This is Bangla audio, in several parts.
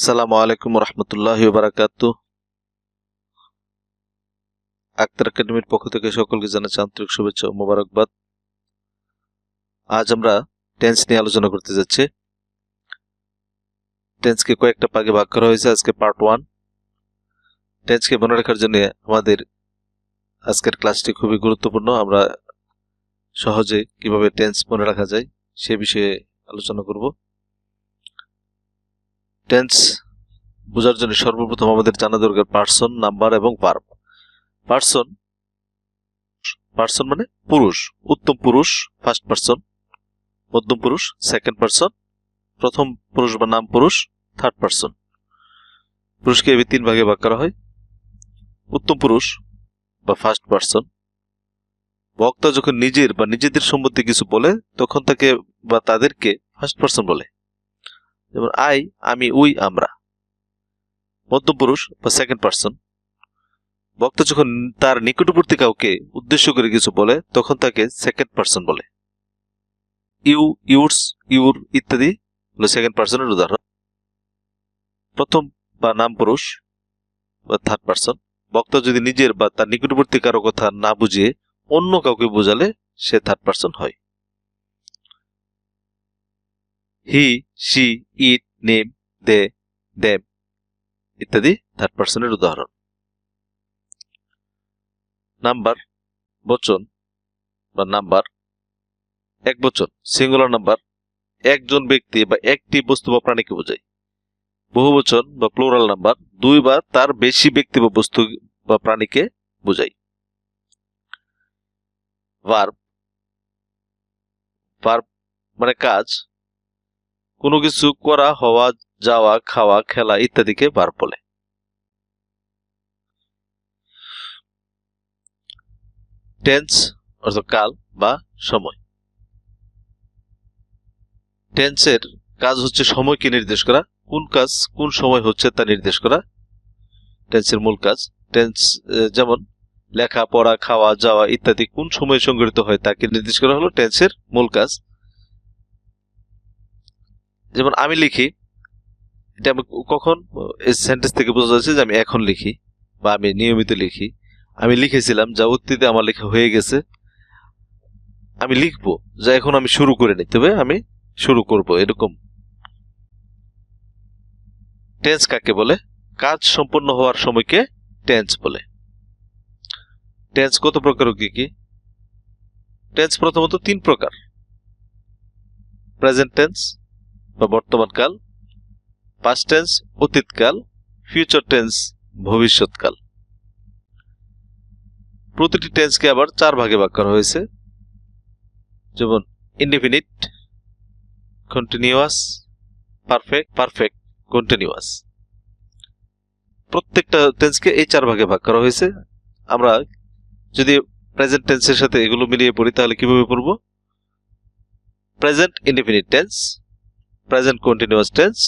আসসালামু আলাইকুম রহমতুল্লাহ বারাকাতু আক্তার একাডেমির পক্ষ থেকে সকলকে জানাচ্ছি আন্তরিক শুভেচ্ছা ও মোবারকবাদ। আজ আমরা টেন্স নিয়ে আলোচনা করতে যাচ্ছি। টেন্সকে কয়েকটা পাগে ভাগ করা হয়েছে, আজকে পার্ট ওয়ান টেন্সকে মনে রাখার জন্য আমাদের আজকের ক্লাসটি খুবই গুরুত্বপূর্ণ। আমরা সহজে কীভাবে টেন্স মনে রাখা যায় সে বিষয়ে আলোচনা করব। টেন্স বোঝার জন্য সর্বপ্রথম আমাদের জানা দরকার পার্সন, নাম্বার এবং পার্ব পার্সন পার্সন মানে পুরুষ, উত্তম পুরুষ, ফার্স্ট পার্সন, মধ্যম পুরুষ, সেকেন্ড পার্সন, প্রথম পুরুষ বা নাম পুরুষ, থার্ড পার্সন। পুরুষকে এভাবে তিন ভাগে ভাগ করা হয়। উত্তম পুরুষ বা ফার্স্ট পার্সন। বক্তা যখন নিজের বা নিজেদের সম্বন্ধে কিছু বলে, তখন তাকে বা তাদেরকে ফার্স্ট পার্সন বলে। যেমন আই আমি, উই, আমরা। মধ্যম পুরুষ বা সেকেন্ড পার্সন বক্তা যখন তার নিকটবর্তী কাউকে উদ্দেশ্য করে কিছু বলে, তখন তাকে সেকেন্ড পার্সন বলে। ইউ, ইউরস, ইউর ইত্যাদি হলো সেকেন্ড পার্সনের উদাহরণ। প্রথম বা নাম পুরুষ বা থার্ড পার্সন বক্তা যদি নিজের বা তার নিকটবর্তী কারও কথা না বুঝিয়ে অন্য কাউকে বোঝালে সে থার্ড পার্সন হয়। He she it name they them ইত্যাদি। থার্ড পার্সনের উদাহরণ। নাম্বার বচন বা নাম্বার এক বচন সিঙ্গুলার নাম্বার একজন ব্যক্তি বা একটি বস্তু বা প্রাণীকে বোঝায়। বহু বচন বা প্লোরাল নাম্বার দুই বা তার বেশি ব্যক্তি বা বস্তু বা প্রাণীকে বোঝায়। ভার্ব ভার্ব মানে কাজ। কোনো কিছু করা, হওয়া, যাওয়া, খাওয়া, খেলা ইত্যাদিকে ভার্ব বলে। টেন্স অর্থ কাল বা সময়। টেন্সের কাজ হচ্ছে সময়কে নির্দেশ করা। কোন কাজ কোন সময় হচ্ছে তা নির্দেশ করা। টেন্সের মূল কাজ। টেন্স যেমন লেখা, পড়া, খাওয়া, যাওয়া ইত্যাদি কোন সময়ে সংগঠিত হয় তাকে নির্দেশ করা হলো। টেন্সের মূল কাজ। যেমন আমি লিখি, এটা আমি কখন? এই সেন্টেন্স থেকে বোঝা যাচ্ছে যে আমি এখন লিখি বা আমি নিয়মিত লিখি। আমি লিখেছিলাম, যা অতীতে আমার লেখা হয়ে গেছে। আমি লিখব, যা এখন আমি শুরু করে নিই। তবে আমি শুরু করব, এরকম। টেন্স কাকে বলে? কাজ সম্পন্ন হওয়ার সময়কে টেন্স বলে। টেন্স কত প্রকার কি কি? টেন্স প্রথমত তিন প্রকার। প্রেজেন্ট টেন্স বা বর্তমান কাল পাস্ট টেন্স অতীতকাল ফিউচার টেন্স ভবিষ্যৎকাল প্রতিটি টেন্সকে আবার চার ভাগে ভাগ করা হয়েছে। যেমন indefinite continuous perfect perfect continuous প্রত্যেকটা টেন্সকে এই চার ভাগে ভাগ করা হয়েছে। আমরা যদি প্রেজেন্ট টেন্সের সাথে এগুলো মিলিয়ে পড়ি, তাহলে কীভাবে পড়ব? Present indefinite tense present continuous tense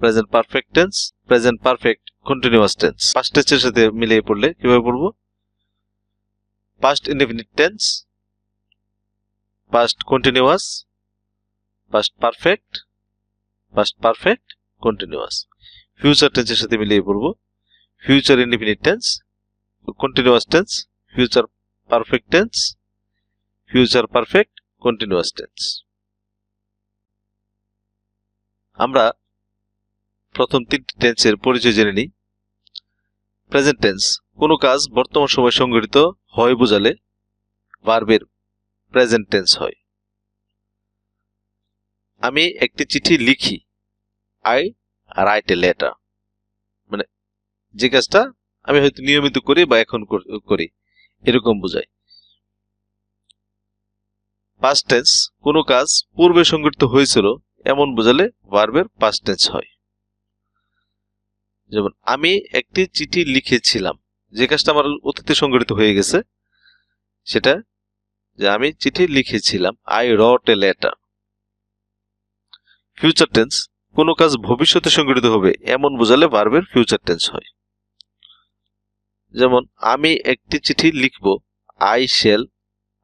present perfect tense present perfect continuous tense past টেন্সের সাথে মিলিয়ে পড়লে কীভাবে পড়ব? Past indefinite tense past continuous past perfect past perfect continuous future টেন্সের সাথে মিলিয়ে পড়ব। Future indefinite tense continuous tense future perfect tense future perfect continuous tense আমরা প্রথম তিনটি টেন্সের পরিচয় জেনে নিই। প্রেজেন্ট টেন্স, কোনো কাজ বর্তমান সময় সংঘটিত হয় বোঝালে ভার্বের প্রেজেন্ট টেন্স হয়। আমি একটি চিঠি লিখি, আই রাইট এ লেটার। মানে যে কাজটা আমি হয়তো নিয়মিত করি বা এখন করি এরকম বোঝায় পাস্ট টেন্স কোনো কাজ পূর্বে সংঘটিত হয়েছিল এমন বোঝালে ভার্বের পাস্ট টেন্স হয়। যেমন, আমি একটি চিঠি লিখেছিলাম, যে কাজটা আমার অতীতে সংগঠিত হয়ে গেছে, সেটা যে আমি চিঠি লিখেছিলাম I wrote a letter future tense কোনো কাজ ভবিষ্যতে সংগঠিত হবে, এমন বোঝালে ভার্বের ফিউচার টেন্স হয়। যেমন, আমি একটি চিঠি লিখব I shall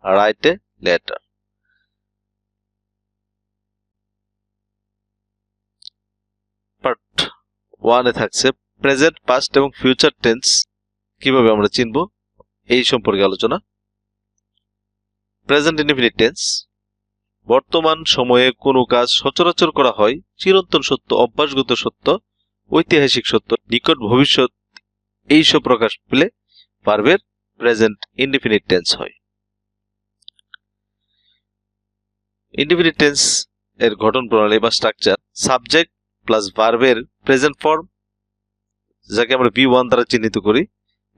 write a letter part ওয়ানে থাকছে প্রেজেন্ট পাস্ট এবং ফিউচার টেন্স কীভাবে আমরা চিনব? এই সম্পর্কে আলোচনা। প্রেজেন্ট ইনডিফিনিট টেন্স বর্তমান সময়ে কোনো কাজ সচরাচর করা হয় চিরন্তন সত্য, অভ্যাসগত সত্য, ঐতিহাসিক সত্য, নিকট ভবিষ্যৎ, এইসব প্রকাশ পেলে ভার্বের প্রেজেন্ট ইনডিফিনিট টেন্স হয়। ইনডিফিনিট টেন্স এর গঠন প্রণালী বা স্ট্রাকচার সাবজেক্ট প্লাস ভার্বের প্রেজেন্ট ফর্ম যাকে আমরা বি ওয়ান দ্বারা চিহ্নিত করি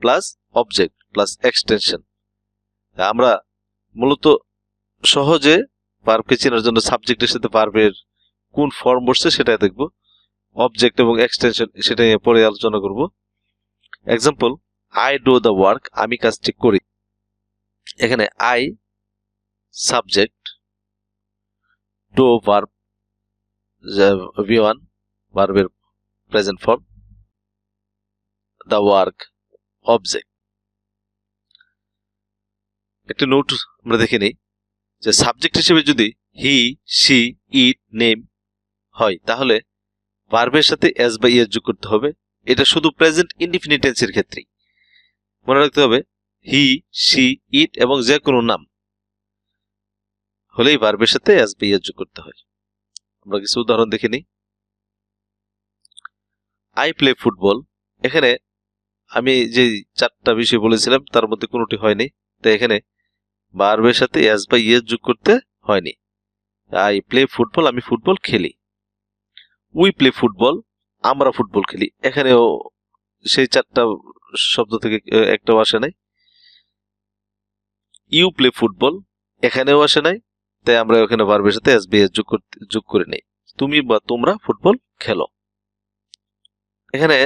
প্লাস অবজেক্ট প্লাস এক্সটেনশন আমরা মূলত সহজে ভার্বকে চেনার জন্য সাবজেক্টের সাথে ভার্বের কোন ফর্ম বসছে সেটাই দেখব। অবজেক্ট এবং এক্সটেনশন সেটা নিয়ে পরে আলোচনা করব। Example I do the work আমি কাজটি করি। এখানে I subject do verb V one ভার্বের present form the work object একটা নোট আমরা দেখে নিই যে সাবজেক্ট হিসেবে যদি হি সি ইট নেম হয়, তাহলে ভার্বের সাথে এস বা ইয়েস যোগ করতে হবে। এটা শুধু প্রেজেন্ট ইনডিফিনিট টেন্সের ক্ষেত্রেই। মনে রাখতে হবে হি সি ইট এবং যে কোনো নাম হলেই ভার্বের সাথে এস বা ইয়েস যোগ করতে হয়। আমরা কিছু উদাহরণ দেখে নিই। আই প্লে ফুটবল এখানে আমি যে চারটা বিষয় বলেছিলাম, তার মধ্যে কোনোটি হয়নি। তাই এখানে ভার্বের সাথে এস বা ইয়েস যোগ করতে হয়নি। আই প্লে ফুটবল আমি ফুটবল খেলি। উই প্লে ফুটবল আমরা ফুটবল খেলি। এখানেও সেই চারটা শব্দ থেকে একটাও আসে নাই। ইউ প্লে ফুটবল এখানেও আসে নাই। তাই আমরা ওখানে ভার্বের সাথে এস বি এস যোগ করতে যোগ করে নেই। তুমি বা তোমরা ফুটবল খেলো। এখানে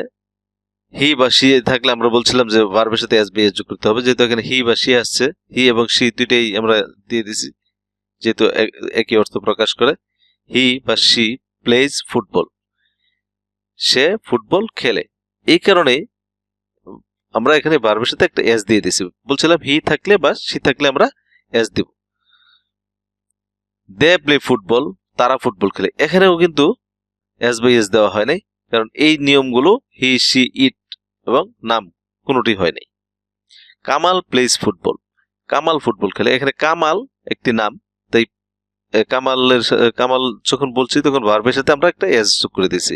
হি বা সি থাকলে আমরা বলছিলাম যে ভার্বের সাথে এস বি এস যোগ করতে হবে। যেহেতু এখানে হি বা সি আসছে হি এবং সি দুইটাই আমরা দিয়ে দিছি, যেহেতু একই অর্থ প্রকাশ করে। হি বা সি প্লেজ ফুটবল সে ফুটবল খেলে। এই কারণে আমরা এখানে ভার্বের সাথে একটা এস দিয়ে দিছি। বলছিলাম হি থাকলে বা সি থাকলে আমরা এস দিব। দে প্লে ফুটবল তারা ফুটবল খেলে। এখানেও কিন্তু এস বাই এস দেওয়া হয় নাই। কারণ এই নিয়মগুলো হি, সি, ইট এবং নাম কোনোটি হয় নাই। Kamal plays football Kamal football খেলে। এখানে কামাল একটি নাম, তাই কামালের কামাল যখন বলছি তখন ভার্বের সাথে আমরা একটা এস যোগ করে দিয়েছি।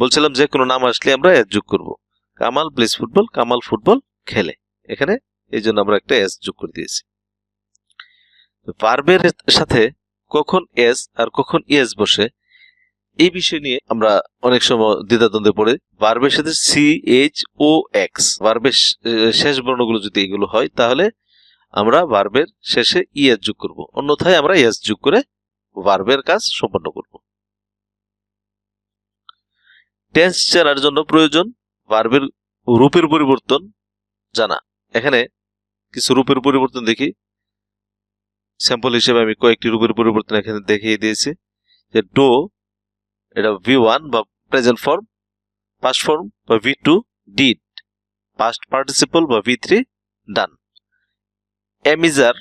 বলছিলাম যে কোনো নাম আসলে আমরা এস যোগ করব। Kamal plays football Kamal football খেলে। এখানে এই জন্য আমরা একটা এস যোগ করে দিয়েছি। ভার্বের সাথে কখন এস আর কখন ইএস বসে এই বিষয় নিয়ে আমরা অনেক সময় দ্বিধাদ্বন্দ্বে পড়ে। বার্বের সাথে সি এইচ ও এক্স বার্বের শেষ বর্ণগুলো যদি এগুলো হয়, তাহলে আমরা বার্বের শেষে ইএস যোগ করব। অন্যথায় আমরা এস যোগ করে বার্বের কাজ সম্পন্ন করব। টেন্স জানার জন্য প্রয়োজন বার্বের রূপের পরিবর্তন জানা। এখানে কিছু রূপের পরিবর্তন দেখি। স্যাম্পল হিসেবে আমি কয়েকটি রূপের পরিবর্তন এখানে দেখিয়ে দিয়েছি। যে ডো এটা ভি ওয়ান বা প্রেজেন্ট ফর্ম পাস্ট ফর্ম বা V two did past participle বা V three done am is are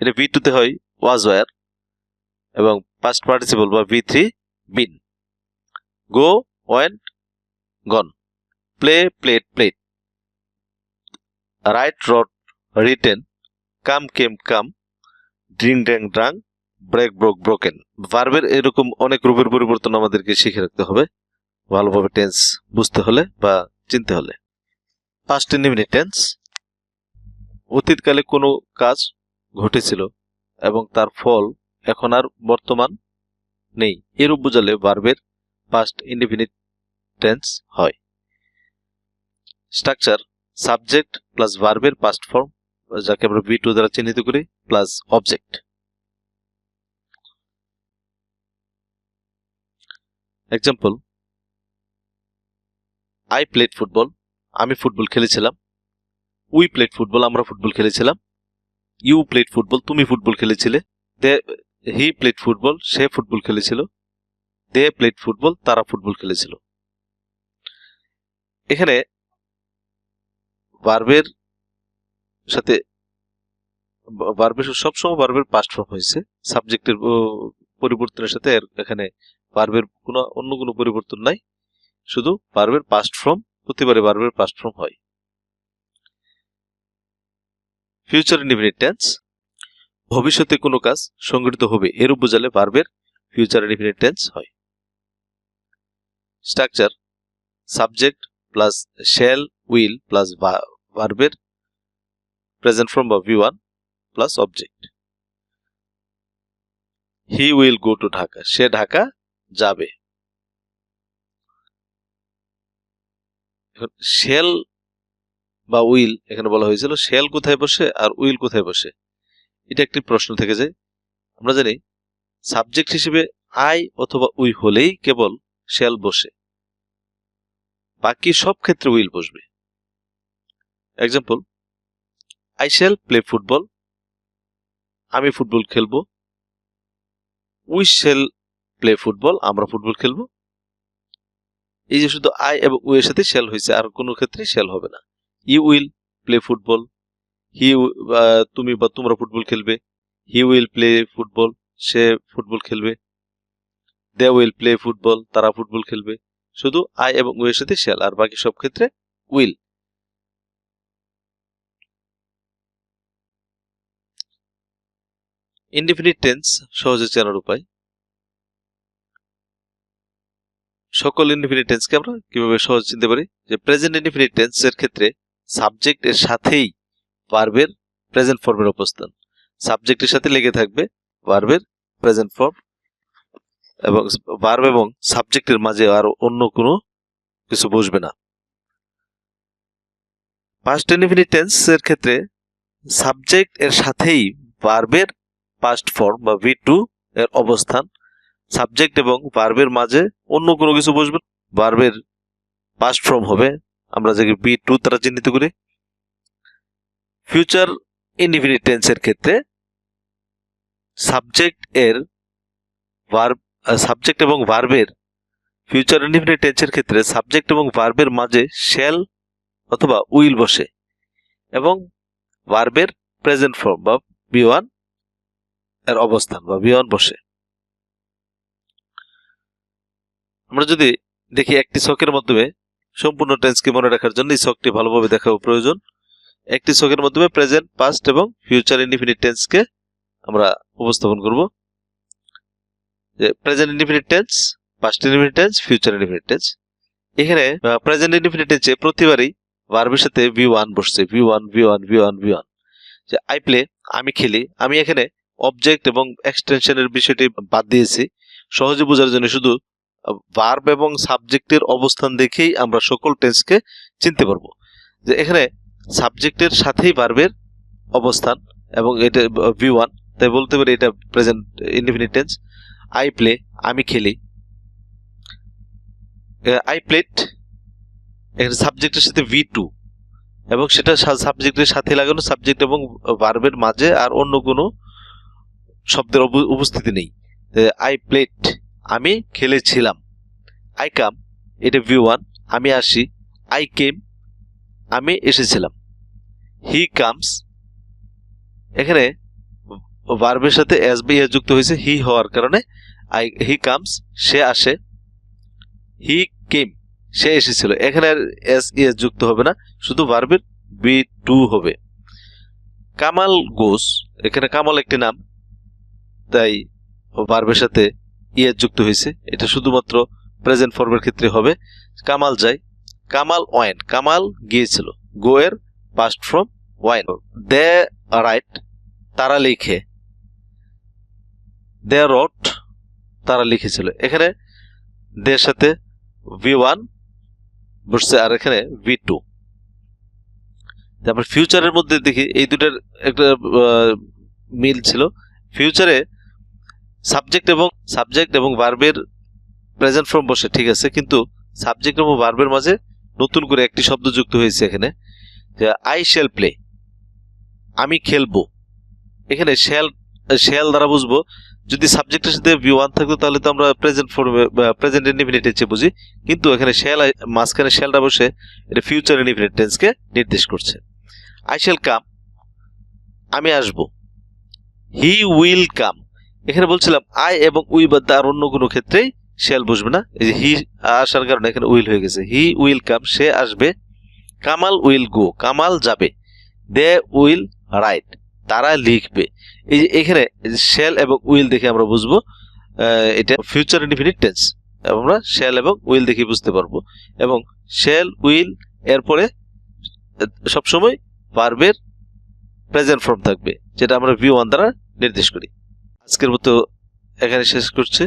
এটা ভি টুতে হয় ওয়াজ ওয়ার এবং পাস্ট পার্টিসিপল বা V three been go went gone play played played write wrote written come came come drink drank drunk break broke broken ভার্বের এরকম অনেক রূপের পরিবর্তন আমাদেরকে শিখে রাখতে হবে। ভালোভাবে টেন্স বুঝতে হলে বা চিনতে হলে। পাস্ট ইনডিফিনিট টেন্স অতীতকালে কোনো কাজ ঘটেছিল এবং তার ফল এখন আর বর্তমান নেই। এরূপ বোঝালে ভার্বের পাস্ট ইনডিফিনিট টেন্স হয়। স্ট্রাকচার সাবজেক্ট প্লাস ভার্বের পাস্ট ফর্ম যাকে আমরা বি টু দ্বারা চিহ্নিত করি plus object example I played football আমি ফুটবল খেলেছিলাম উই প্লেড ফুটবল আমরা ফুটবল খেলেছিলাম ইউ প্লেড ফুটবল তুমি ফুটবল খেলেছিলে দে হি প্লেড ফুটবল সে ফুটবল খেলেছিল দে প্লেড ফুটবল তারা ফুটবল খেলেছিল। এখানে ভার্বের সাথে ভার্বের সবসময় ভার্বের পাস্ট ফর্ম হয়েছে সাবজেক্টের পরিবর্তনের সাথে এখানে ভার্বের কোনো, অন্য কোনো পরিবর্তন নাই। শুধু ভার্বের পাস্ট ফর্ম প্রতিবারে ভার্বের পাস্ট ফর্ম হয়। ফিউচার ইনডিফিনিট টেন্স ভবিষ্যতে কোনো কাজ সংগঠিত হবে এরূপ বোঝালে ভার্বের ফিউচার ইনডিফিনিট টেন্স হয়। Structure subject plus shall will plus ভার্বের প্রেজেন্ট ফর্ম বা V one plus object he will go to Dhaka সে ঢাকা যাবে। শেল বা উইল এখানে বলা হয়েছিল শেল কোথায় বসে আর উইল কোথায় বসে? এটা একটি প্রশ্ন থেকে যায়। আমরা জানি সাবজেক্ট হিসেবে আই অথবা উই হলেই কেবল শেল বসে। বাকি সব ক্ষেত্রে উইল বসবে। Example I shall play football আমি ফুটবল খেলব, উই শেল প্লে ফুটবল আমরা ফুটবল খেলব। এই যে শুধু আই এবং উই এর সাথে শেল হয়েছে, আর কোনো ক্ষেত্রে শেল হবে না। You will play football he তুমি বা তোমরা ফুটবল খেলবে হি উইল প্লে ফুটবল সে ফুটবল খেলবে দে উইল প্লে ফুটবল তারা ফুটবল খেলবে। শুধু আই এবং উই এর সাথে শেল আর বাকি সব ক্ষেত্রে উইল ইনডিফিনিট টেন্স সহজে চেনার উপায়। সকল ইনডিফিনিট টেন্সকে আমরা কীভাবে সহজ চিনতে পারি? যে প্রেজেন্ট ইনডিফিনিট টেন্স এর ক্ষেত্রে সাবজেক্ট এর সাথেই ভার্বের প্রেজেন্ট ফর্মের অবস্থান। সাবজেক্টের সাথে লেগে থাকবে ভার্বের প্রেজেন্ট ফর্ম এবং ভার্ব এবং সাবজেক্টের মাঝে আর অন্য কোনো কিছু বসবে না। পাস্ট ইনডিফিনিট টেন্স এর ক্ষেত্রে সাবজেক্ট এর সাথেই ভার্বের পাস্ট ফর্ম বা ভি টু এর অবস্থান সাবজেক্ট এবং ভার্বের মাঝে অন্য কোনো কিছু বসবে ভার্বের পাস্ট ফর্ম হবে, আমরা যে বি টু তারা চিহ্নিত করি। ফিউচার ইনডিফিনিট টেন্সের ক্ষেত্রে সাবজেক্ট এর ভার্ব সাবজেক্ট এবং ভার্বের ফিউচার ইনডিফিনিট টেন্সের ক্ষেত্রে সাবজেক্ট এবং ভার্বের মাঝে শেল অথবা উইল বসে এবং ভার্বের প্রেজেন্ট ফর্ম বা বি ওয়ানের অবস্থান বা বি ওয়ান বসে। আমরা যদি দেখি একটি ছকের মাধ্যমে সম্পূর্ণ টেন্সকে মনে রাখার জন্য এই ছকটি ভালোভাবে দেখা প্রয়োজন। একটি ছকের মাধ্যমে প্রেজেন্ট পাস্ট এবং ফিউচার ইনডিফিনিট টেন্সকে আমরা উপস্থাপন করব। যে present indefinite tense past indefinite tense future indefinite tense এখানে প্রেজেন্ট ইনডিফিনিট টেন্সে প্রতিবারই ভার্বের সাথে ভি ওয়ান বসছে। V one V one V one V one যে আই প্লে আমি খেলি, আমি এখানে অবজেক্ট এবং এক্সটেনশনের বিষয়টি বাদ দিয়েছি। সহজে বোঝার জন্য শুধু ভার্ব এবং সাবজেক্টের অবস্থান দেখেই আমরা সকল টেন্সকে চিনতে পারব। যে এখানে সাবজেক্টের সাথেই ভার্বের অবস্থান এবং এটা ভি ওয়ান তাই বলতে পারি এটা present indefinite tense I play আমি খেলি। আই প্লেট এখানে সাবজেক্টের সাথে ভি টু এবং সেটা সাবজেক্টের সাথে লাগানো সাবজেক্ট এবং ভার্বের মাঝে আর অন্য কোনো শব্দের উপস্থিতি নেই। আই প্লেট আমি খেলেছিলাম। আই কাম এটা ভি ওয়ান আমি আসি আই কেম আমি এসেছিলাম। হি কামস এখানে ভার্বের সাথে এস বি যুক্ত হয়েছে হি হওয়ার কারণে আই হি কামস সে আসে হি কেম সে এসেছিল। এখানে আর এস ইএস যুক্ত হবে না, শুধু ভার্বের বি টু হবে। কামাল গোস এখানে কামাল একটি নাম, তাই ভার্বের সাথে ইএস যুক্ত হয়েছে। এটা শুধুমাত্র প্রেজেন্ট ফর্মের ক্ষেত্রে হবে। কামাল যায় কামাল ওয়াইন। কামাল গিয়েছিল। গো এর past form went they write, তারা লিখে। দে রট, তারা লিখেছিল। এখানে দের সাথে ভি ওয়ান বসছে আর এখানে ভি টু। তারপর ফিউচারের মধ্যে দেখি, এই দুটার একটা মিল ছিল। ফিউচারে সাবজেক্ট এবং সাবজেক্ট এবং ভার্বের প্রেজেন্ট ফর্ম বসে, ঠিক আছে? কিন্তু সাবজেক্ট এবং ভার্বের মাঝে নতুন করে একটি শব্দ যুক্ত হয়েছে এখানে। আই শেল প্লে আমি খেলব। এখানে শেল শেল দ্বারা বুঝব, যদি সাবজেক্টের সাথে ভি ওয়ান থাকতো তাহলে তো আমরা প্রেজেন্ট ফর্মে প্রেজেন্ট ইনডিফিনিট টেন্সে বুঝি। কিন্তু এখানে শেল মাঝখানে শেলটা বসে এটা ফিউচার ইনডিফিনিট টেন্সকে নির্দেশ করছে। আই শেল কাম আমি আসব। হি উইল কাম এখানে বলছিলাম আই এবং উই বাদ আর অন্য কোনো ক্ষেত্রেই শেল বসবে না। এই যে, হি আসার কারণে এখানে উইল হয়ে গেছে। হি উইল কাম, সে আসবে। কামাল উইল গো, কামাল যাবে। দে উইল রাইট, তারা লিখবে। এই যে, এখানে শেল এবং উইল দেখে আমরা বুঝব এটা ফিউচার ইনডিফিনিট টেন্স। আমরা শেল এবং উইল দেখে বুঝতে পারব। এবং শেল উইল এরপরে সবসময় ভার্বের প্রেজেন্ট ফর্ম থাকবে, যেটা আমরা ভিউ ওয়ান দ্বারা নির্দেশ করি। আজকের মতো এখানে শেষ করছে।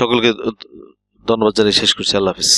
সকলকে ধন্যবাদ জানিয়ে শেষ করছি। আল্লাহ হাফিজ।